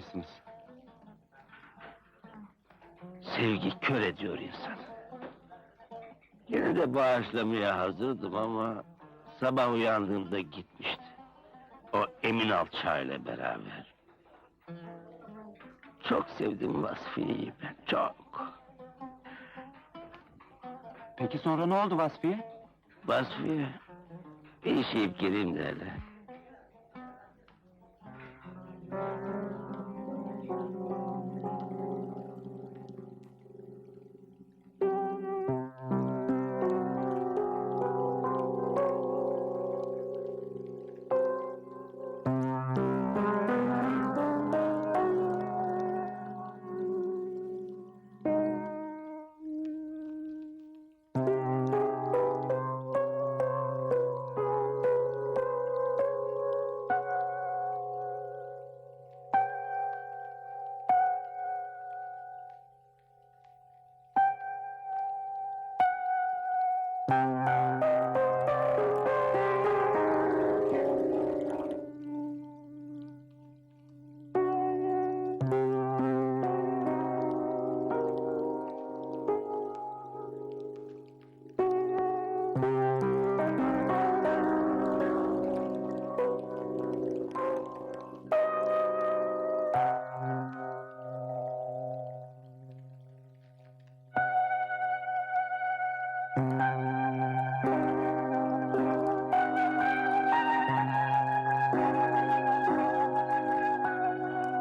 vermişsiniz. Sevgi kör ediyor insanı. Yine de bağışlamaya hazırdım ama... ...sabah uyandığımda gitmişti. O Emin Alçağ'yla beraber. Çok sevdim Vasfiye'yi ben, çok. Peki sonra ne oldu Vasfiye? Vasfiye, bir iş yiyip geleyim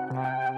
de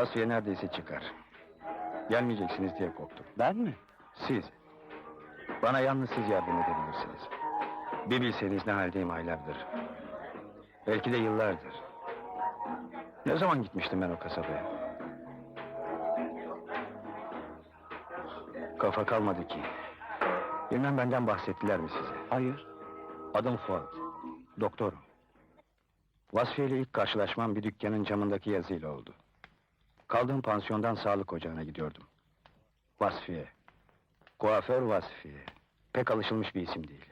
Vasfiye neredeyse çıkar. Gelmeyeceksiniz diye korktum. Ben mi? Siz. Bana yalnız siz yardım edebilirsiniz. Bir bilseniz ne haldeyim aylardır. Belki de yıllardır. Ne zaman gitmiştim ben o kasabaya? Kafa kalmadı ki. Bilmem benden bahsettiler mi size? Hayır. Adım Fuat. Doktorum. Vasfiye ile ilk karşılaşmam bir dükkanın camındaki yazıyla oldu. Kaldığım pansiyondan sağlık ocağına gidiyordum. Vasfiye. Kuaför Vasfiye. Pek alışılmış bir isim değil.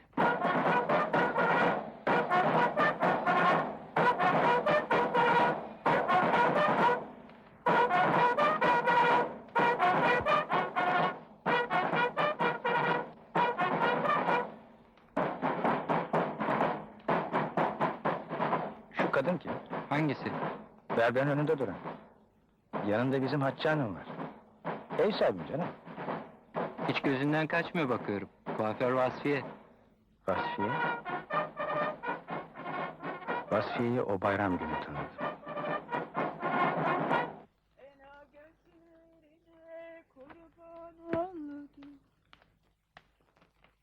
Şu kadın kim? Hangisi? Berberin önünde duran. Yanında bizim Hatice Hanım var. Ev sahibim canım. Hiç gözünden kaçmıyor bakıyorum. Kuaför Vasfiye. Vasfiye. Vasfiye'yi o bayram günü tanıdım.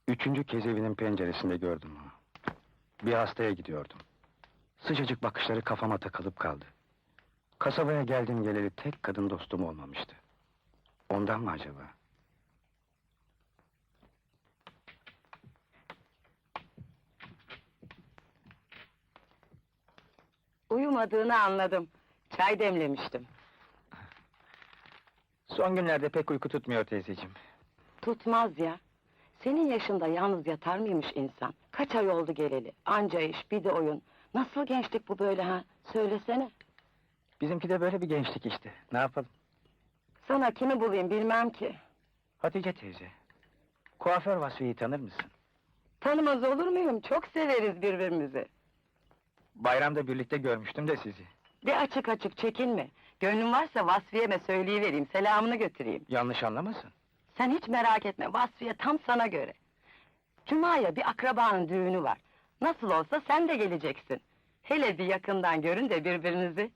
Üçüncü kez evinin penceresinde gördüm onu. Bir hastaya gidiyordum. Sıcacık bakışları kafama takılıp kaldı. Kasabaya geldim geleli tek kadın dostum olmamıştı. Ondan mı acaba? Uyumadığını anladım. Çay demlemiştim. Son günlerde pek uyku tutmuyor teyzeciğim. Tutmaz ya. Senin yaşında yalnız yatar mıymış insan? Kaç ay oldu geleli? Anca iş, bir de oyun. Nasıl gençlik bu böyle ha? Söylesene. Bizimki de böyle bir gençlik işte. Ne yapalım? Sana kimi bulayım bilmem ki. Hatice teyze. Kuaför Vasfiye'yi tanır mısın? Tanımaz olur muyum? Çok severiz birbirimizi. Bayramda birlikte görmüştüm de sizi. Bir açık açık çekinme. Gönlün varsa Vasfiye'me söyleyivereyim, selamını götüreyim. Yanlış anlamasın. Sen hiç merak etme, Vasfiye tam sana göre. Cuma'ya bir akrabanın düğünü var. Nasıl olsa sen de geleceksin. Hele bir yakından görün de birbirinizi.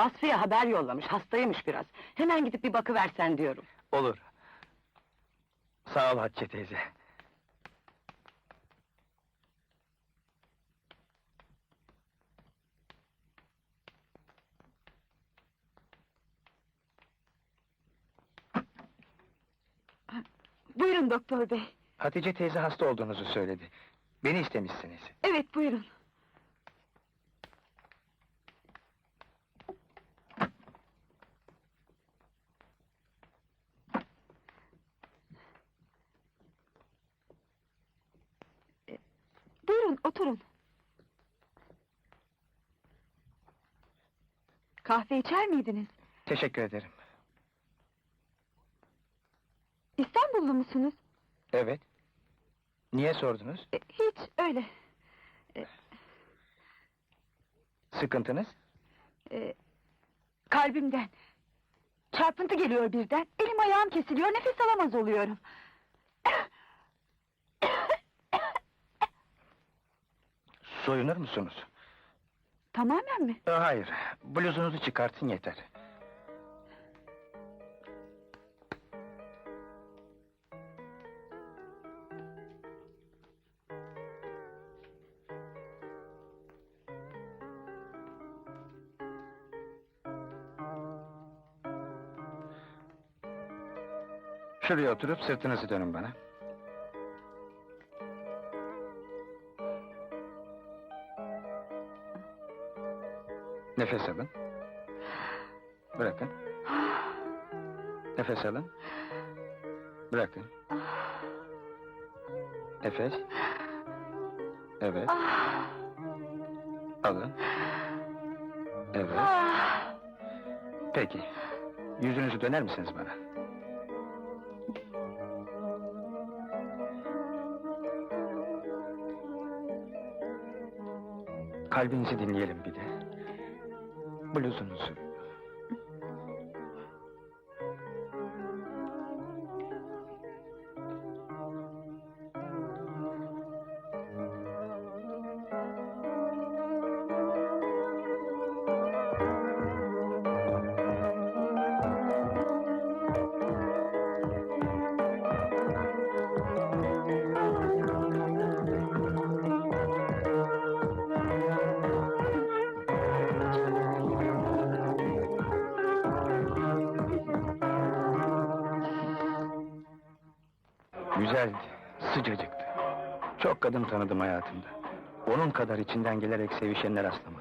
Vasfiye haber yollamış, hastaymış biraz. Hemen gidip bir bakıversen diyorum. Olur. Sağ ol Hatice teyze. Buyurun doktor bey. Hatice teyze hasta olduğunuzu söyledi. Beni istemişsiniz. Evet buyurun. E, Buyurun oturun. Kahve içer miydiniz? Teşekkür ederim. İstanbullu musunuz? Evet. Niye sordunuz? E, Hiç öyle. Sıkıntınız? E, kalbimden. Çarpıntı geliyor birden. Elim ayağım kesiliyor, nefes alamaz oluyorum. Soyunur musunuz? Tamamen mi? Ee, Hayır. Bluzunuzu çıkartın yeter. Şuraya oturup sırtınızı dönün bana. Nefes alın. Bırakın. Nefes alın. Bırakın. Nefes. Evet. Alın. Evet. Peki. Yüzünüzü döner misiniz bana? Kalbinizi dinleyelim bir de. Bluzunuzu. Güzeldi, sıcacıktı. Çok kadın tanıdım hayatımda. Onun kadar içinden gelerek sevişenler rastlamadım.